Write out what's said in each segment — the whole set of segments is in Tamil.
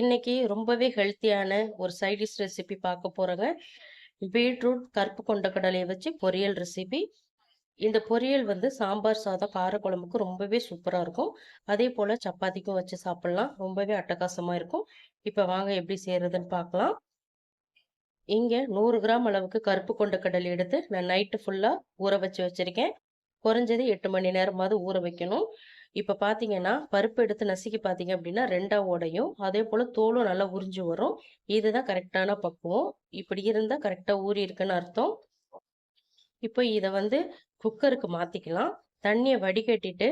இன்னைக்கு ரொம்பவே ஹெல்த்தியான ஒரு சைடிஷ் ரெசிபி பார்க்க போறோங்க. பீட்ரூட், கருப்பு கொண்டக்கடலைய வச்சு பொரியல் ரெசிபி. இந்த பொரியல் வந்து சாம்பார் சாதம், காரக்குழம்புக்கு ரொம்பவே சூப்பராக இருக்கும். அதே போல் சப்பாத்திக்கும் வச்சு சாப்பிட்லாம் ரொம்பவே அட்டகாசமாக இருக்கும். இப்போ வாங்க எப்படி செய்கிறதுன்னு பார்க்கலாம். இங்கே நூறு கிராம் அளவுக்கு கருப்பு கொண்டக்கடலை எடுத்து நான் நைட்டு ஃபுல்லாக ஊற வச்சு வச்சுருக்கேன் குறைஞ்சது எட்டு மணி நேரமாவது ஊற வைக்கணும். இப்போ பார்த்தீங்கன்னா, பருப்பு எடுத்து நசுக்கி பார்த்தீங்க அப்படின்னா ரெண்டாக உடையும். அதே போல் தோலும் நல்லா உறிஞ்சு வரும். இதுதான் கரெக்டான பக்குவம். இப்படி இருந்தால் கரெக்டாக ஊறி இருக்குன்னு அர்த்தம். இப்போ இதை வந்து குக்கருக்கு மாற்றிக்கலாம் தண்ணியை வடிகட்டிட்டு,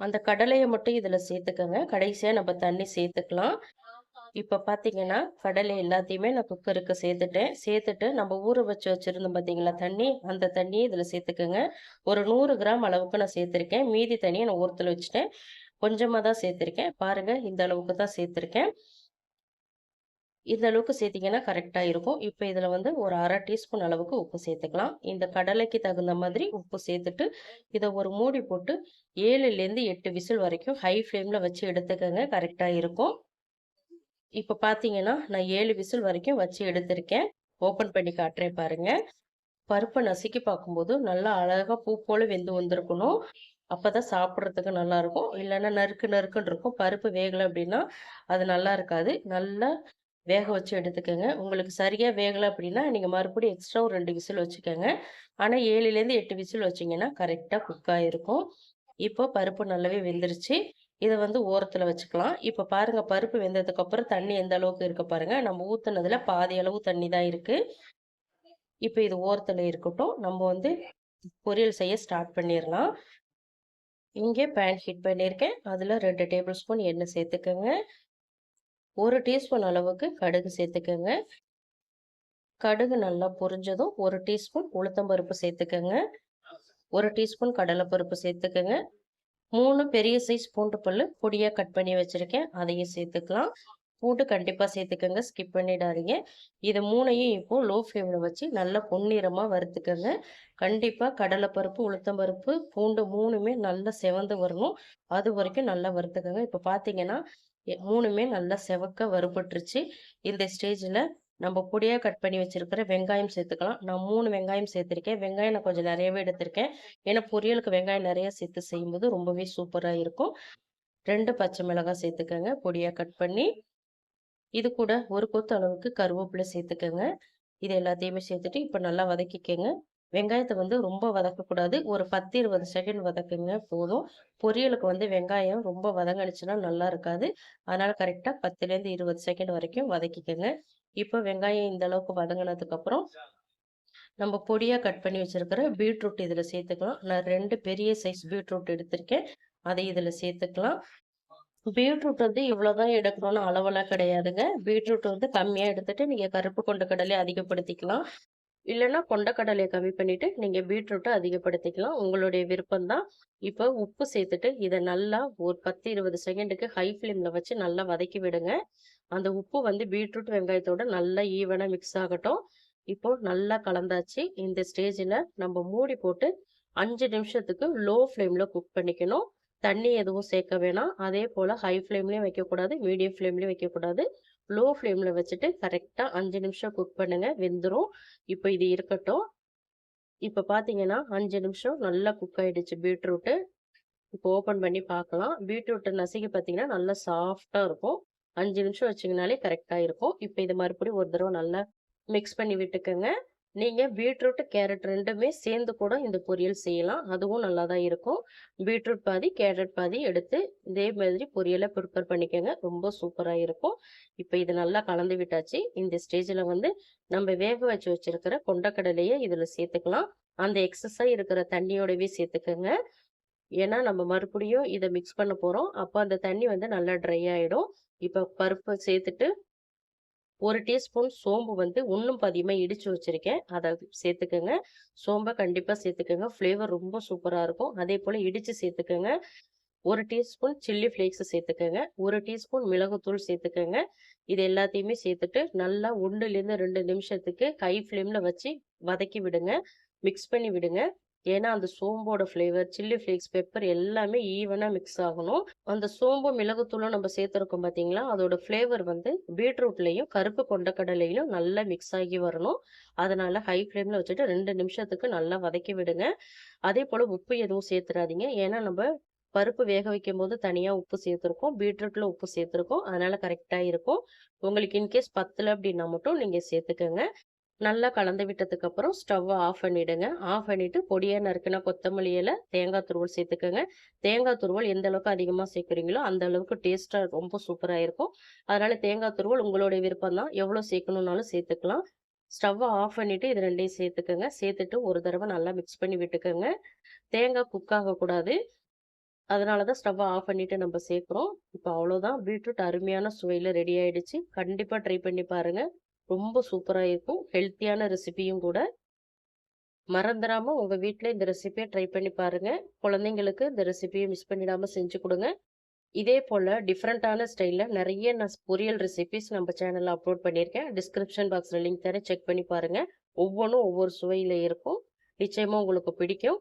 அந்த கடலையை மட்டும் இதில் சேர்த்துக்கோங்க கடைசியாக நம்ம தண்ணி சேர்த்துக்கலாம். இப்போ பார்த்தீங்கன்னா, கடலை எல்லாத்தையுமே நான் குக்கருக்கு சேர்த்துட்டேன். சேர்த்துட்டு நம்ம ஊற வச்சு வச்சுருந்தோம் பார்த்தீங்களா தண்ணி, அந்த தண்ணியை இதில் சேர்த்துக்கோங்க ஒரு நூறு கிராம் அளவுக்கு நான் சேர்த்துருக்கேன். மீதி தண்ணியை நான் ஊரத்தில் வச்சுட்டேன். கொஞ்சமாக தான் சேர்த்துருக்கேன். பாருங்கள் இந்த அளவுக்கு தான் சேர்த்துருக்கேன். இந்த அளவுக்கு சேர்த்திங்கன்னா கரெக்டாக இருக்கும். இப்போ இதில் வந்து ஒரு அரை டீஸ்பூன் அளவுக்கு உப்பு சேர்த்துக்கலாம். இந்த கடலைக்கு தகுந்த மாதிரி உப்பு சேர்த்துட்டு, இதை ஒரு மூடி போட்டு 7லேருந்து 8 விசில் வரைக்கும் ஹை ஃப்ளேமில் வச்சு எடுத்துக்கோங்க கரெக்டாக இருக்கும். இப்போ பார்த்தீங்கன்னா, நான் ஏழு விசில் வரைக்கும் வச்சு எடுத்திருக்கேன். ஓப்பன் பண்ணி காட்டுறேன் பாருங்கள் பருப்பை நசுக்கி பார்க்கும்போது நல்லா அழகாக பூ போல வெந்து வந்திருக்கணும். அப்போ தான் சாப்பிட்றதுக்கு நல்லாயிருக்கும் இல்லைன்னா நறுக்கு நறுக்குன்னு இருக்கும். பருப்பு வேகலை அப்படின்னா, அது நல்லா இருக்காது. நல்லா வேக வச்சு எடுத்துக்கோங்க உங்களுக்கு சரியாக வேகலை அப்படின்னா, நீங்கள் மறுபடியும் எக்ஸ்ட்ரா ஒரு ரெண்டு விசில் வச்சுக்கோங்க ஆனால் ஏழுலேருந்து எட்டு விசில் வச்சீங்கன்னா கரெக்டாக குக் ஆயிருக்கும். இப்போ பருப்பு நல்லாவே வெந்துருச்சு. இதை வந்து ஓரத்தில் வச்சுக்கலாம். இப்போ பாருங்கள் பருப்பு வெந்ததுக்கு அப்புறம் தண்ணி எந்த அளவுக்கு இருக்க பாருங்கள் நம்ம ஊற்றுனதில் பாதி அளவு தண்ணி தான் இருக்குது இப்போ இது ஓரத்தில் இருக்கட்டும். நம்ம வந்து பொரியல் செய்ய ஸ்டார்ட் பண்ணிடலாம். இங்கே பேன் ஹீட் பண்ணியிருக்கேன். அதில் ரெண்டு டேபிள் ஸ்பூன் எண்ணெய் சேர்த்துக்கோங்க. ஒரு டீஸ்பூன் அளவுக்கு கடுகு சேர்த்துக்கோங்க. கடுகு நல்லா பொரிஞ்சதும் ஒரு டீஸ்பூன் உளுத்தம்பருப்பு சேர்த்துக்கோங்க. ஒரு டீஸ்பூன் கடலைப்பருப்பு சேர்த்துக்கோங்க. மூணு பெரிய சைஸ் பூண்டு பல்லு பொடியா கட் பண்ணி வச்சிருக்கேன். அதையும் சேர்த்துக்கலாம். பூண்டு கண்டிப்பா சேர்த்துக்கோங்க ஸ்கிப் பண்ணிடாதீங்க. இது மூணையும் இப்போ லோ ஃப்ளேம்ல வச்சு நல்லா பொன்னிறமா வறுத்துக்கோங்க கண்டிப்பா கடலைப்பருப்பு, உளுத்தம் பருப்பு, பூண்டு மூணுமே நல்லா செவந்து வரணும். அது வரைக்கும் நல்லா வறுத்துக்கோங்க இப்ப பார்த்தீங்கன்னா, மூணுமே நல்லா செவக்க வறுபட்டுருச்சு. இந்த ஸ்டேஜ்ல நம்ம பொடியாக கட் பண்ணி வச்சுருக்கிற வெங்காயம் சேர்த்துக்கலாம். நான் மூணு வெங்காயம் சேர்த்துருக்கேன் வெங்காயம் நான் கொஞ்சம் நிறையவே எடுத்திருக்கேன். ஏன்னா பொரியலுக்கு வெங்காயம் நிறையா சேர்த்து செய்யும்போது ரொம்பவே சூப்பராக இருக்கும். ரெண்டு பச்சை மிளகாய் சேர்த்துக்கோங்க பொடியாக கட் பண்ணி. இது கூட ஒரு கொத்து அளவுக்கு கருவேப்பிலை சேர்த்துக்கோங்க இது எல்லாத்தையுமே சேர்த்துட்டு இப்போ நல்லா வதக்கிக்கோங்க வெங்காயத்தை வந்து ரொம்ப வதக்கக்கூடாது. ஒரு 10, 20 செகண்ட் வதக்குங்க போதும். பொரியலுக்கு வந்து வெங்காயம் ரொம்ப வதங்கடிச்சுன்னா நல்லா இருக்காது. அதனால கரெக்டாக பத்துலேருந்து இருபது செகண்ட் வரைக்கும் வதக்கிக்கோங்க இப்போ வெங்காயம் இந்த அளவுக்கு வதங்கினதுக்கப்புறம் நம்ம பொடியாக கட் பண்ணி வச்சிருக்கிற பீட்ரூட் இதில் சேர்த்துக்கலாம். நான் ரெண்டு பெரிய சைஸ் பீட்ரூட் எடுத்திருக்கேன். அதை இதில் சேர்த்துக்கலாம். பீட்ரூட் வந்து இவ்வளோதான் எடுக்கணும்னு அளவெல்லாம் கிடையாதுங்க. பீட்ரூட் வந்து கம்மியாக எடுத்துட்டு, நீங்கள் கருப்பு கொண்டக்கடலைய அதிகப்படுத்திக்கலாம். இல்லைன்னா கொண்டக்கடலையை கம்மி பண்ணிவிட்டு நீங்கள் பீட்ரூட்டை அதிகப்படுத்திக்கலாம். உங்களுடைய விருப்பம் தான். இப்போ உப்பு சேர்த்துட்டு, இதை நல்லா ஒரு 10, 20 செகண்டுக்கு ஹை ஃப்ளேமில் வச்சு நல்லா வதக்கி விடுங்க. அந்த உப்பு வந்து பீட்ரூட், வெங்காயத்தோட நல்லா ஈவனாக மிக்ஸ் ஆகட்டும். இப்போ நல்லா கலந்தாச்சு. இந்த ஸ்டேஜில் நம்ம மூடி போட்டு அஞ்சு நிமிஷத்துக்கு லோ ஃப்ளேமில் குக் பண்ணிக்கணும். தண்ணி எதுவும் சேர்க்க வேணாம். அதே போல் ஹை ஃப்ளேம்லேயும் வைக்கக்கூடாது. மீடியம் ஃப்ளேம்லேயும் வைக்கக்கூடாது. லோ ஃப்ளேமில் வச்சுட்டு கரெக்டாக அஞ்சு நிமிஷம் குக் பண்ணுங்கள் வெந்துடும் இப்போ இது இருக்கட்டும். இப்போ பார்த்தீங்கன்னா, அஞ்சு நிமிஷம் நல்லா குக் ஆகிடுச்சு பீட்ரூட்டு. இப்போ ஓப்பன் பண்ணி பார்க்கலாம். பீட்ரூட்டை நசுக்கி பார்த்தீங்கன்னா, நல்லா சாஃப்டாக இருக்கும். அஞ்சு நிமிஷம் வச்சிங்கனாலே கரெக்டாக இருக்கும். இப்போ இதை மறுபடியும் ஒரு தடவை நல்லா மிக்ஸ் பண்ணி விட்டுக்கோங்க நீங்கள் பீட்ரூட், கேரட் ரெண்டுமே சேர்ந்து கூட இந்த பொரியல் செய்யலாம். அதுவும் நல்லா தான் இருக்கும். பீட்ரூட் பாதி, கேரட் பாதி எடுத்து இதே மாதிரி பொரியலை ப்ரிப்பேர் பண்ணிக்கோங்க ரொம்ப சூப்பராக இருக்கும். இப்போ இது நல்லா கலந்து விட்டாச்சு. இந்த ஸ்டேஜில் வந்து நம்ம வேக வச்சு வச்சிருக்கிற கொண்டக்கடலைய இதில் சேர்த்துக்கலாம். அந்த எக்ஸஸாக இருக்கிற தண்ணியோடவே சேர்த்துக்கோங்க ஏன்னா நம்ம மறுபடியும் இதை மிக்ஸ் பண்ண போகிறோம் அப்போ அந்த தண்ணி வந்து நல்லா ட்ரை ஆகிடும் இப்போ பருப்பை சேர்த்துட்டு ஒரு டீஸ்பூன் சோம்பு வந்து இன்னும் பாதியுமா இடித்து வச்சுருக்கேன் அதை சேர்த்துக்கோங்க சோம்பை கண்டிப்பாக சேர்த்துக்கோங்க ஃப்ளேவர் ரொம்ப சூப்பராக இருக்கும். அதே போல் இடித்து சேர்த்துக்கோங்க ஒரு டீஸ்பூன் சில்லி ஃப்ளேக்ஸை சேர்த்துக்கோங்க ஒரு டீஸ்பூன் மிளகுத்தூள் சேர்த்துக்கோங்க இது எல்லாத்தையுமே சேர்த்துட்டு நல்லா 1லேருந்து 2 நிமிஷத்துக்கு கை ஃப்ளேமில் வச்சு வதக்கி விடுங்க. மிக்ஸ் பண்ணி விடுங்க. ஏன்னா அந்த சோம்போட ஃப்ளேவர், சில்லி ஃப்ளேக்ஸ், பெப்பர் எல்லாமே ஈவனாக மிக்ஸ் ஆகணும். அந்த சோம்பும், மிளகுத்தூளும் நம்ம சேர்த்துருக்கோம் பார்த்தீங்களா, அதோட ஃப்ளேவர் வந்து பீட்ரூட்லையும் கருப்பு கொண்டைக்கடலையிலும் நல்லா மிக்ஸ் ஆகி வரணும். அதனால ஹை ஃப்ளேமில் வச்சுட்டு ரெண்டு நிமிஷத்துக்கு நல்லா வதக்கி விடுங்க. அதேபோல உப்பு எதுவும் சேர்த்துடாதீங்க ஏன்னா நம்ம பருப்பு வேக வைக்கும் போது தனியாக உப்பு சேர்த்துருக்கோம். பீட்ரூட்டில் உப்பு சேர்த்துருக்கோம். அதனால கரெக்டாக இருக்கும். உங்களுக்கு இன்கேஸ் பத்தில் அப்படின்னா மட்டும் நீங்கள் சேர்த்துக்கோங்க நல்லா கலந்து விட்டதுக்கு அப்புறம் ஆஃப் பண்ணிடுங்க. ஆஃப் பண்ணிட்டு பொடியா நறுக்கின கொத்தமல்லி தேங்காய் துருவல் சேர்த்துக்கோங்க தேங்காய் துருவல் எந்த அளவுக்கு அதிகமா சேர்க்குறீங்களோ, அந்த அளவுக்கு டேஸ்ட்டா ரொம்ப சூப்பரா இருக்கும். அதனால தேங்காய் துருவல் உங்களுடைய விருப்பம் தான். எவ்வளோ சேர்க்கணும்னாலும் சேர்த்துக்கலாம். ஸ்டவ்வை ஆஃப் பண்ணிட்டு இது ரெண்டையும் சேர்த்துக்கோங்க சேர்த்துட்டு ஒரு தடவை நல்லா மிக்ஸ் பண்ணி விட்டுக்கோங்க தேங்காய் குக் ஆகக்கூடாது. அதனால தான் ஸ்டவ்வை ஆஃப் பண்ணிட்டு நம்ம சேர்க்குறோம். இப்போ அவ்வளோதான். பீட்ரூட் அருமையான சுவையில ரெடி ஆயிடுச்சு. கண்டிப்பா ட்ரை பண்ணி பாருங்க. ரொம்ப சூப்பராக இருக்கும். ஹெல்த்தியான ரெசிபியும் கூட. மறந்துடாமல் உங்கள் வீட்டில் இந்த ரெசிபியை ட்ரை பண்ணி பாருங்கள் குழந்தைங்களுக்கு இந்த ரெசிபியை மிஸ் பண்ணிடாமல் செஞ்சு கொடுங்க இதே போல் டிஃப்ரெண்ட்டான ஸ்டைலில் நிறைய நான் பொரியல் ரெசிபிஸ் நம்ம சேனலில் அப்லோட் பண்ணியிருக்கேன். டிஸ்கிரிப்ஷன் பாக்ஸில் லிங்க் தரேன். செக் பண்ணி பாருங்கள் ஒவ்வொன்றும் ஒவ்வொரு சுவையில் இருக்கும். நிச்சயமாக உங்களுக்கு பிடிக்கும்.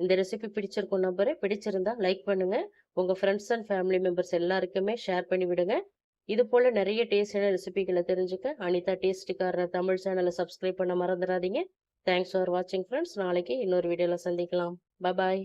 இந்த ரெசிபி பிடிச்சிருக்கும் நம்பரு பிடிச்சிருந்தா லைக் பண்ணுங்கள் உங்கள் ஃப்ரெண்ட்ஸ் அண்ட் ஃபேமிலி மெம்பர்ஸ் எல்லாருக்குமே ஷேர் பண்ணி விடுங்க. இது போல் நிறைய டேஸ்டியான ரெசிபிகளை தெரிஞ்சுக்க அனிதா டேஸ்ட்டுக்காரர் தமிழ் சேனலை சப்ஸ்கிரைப் பண்ண மறந்துடாதீங்க தேங்க்ஸ் ஃபார் வாட்சிங் ஃப்ரெண்ட்ஸ் நாளைக்கு இன்னொரு வீடியோவில் சந்திக்கலாம். Bye bye bye.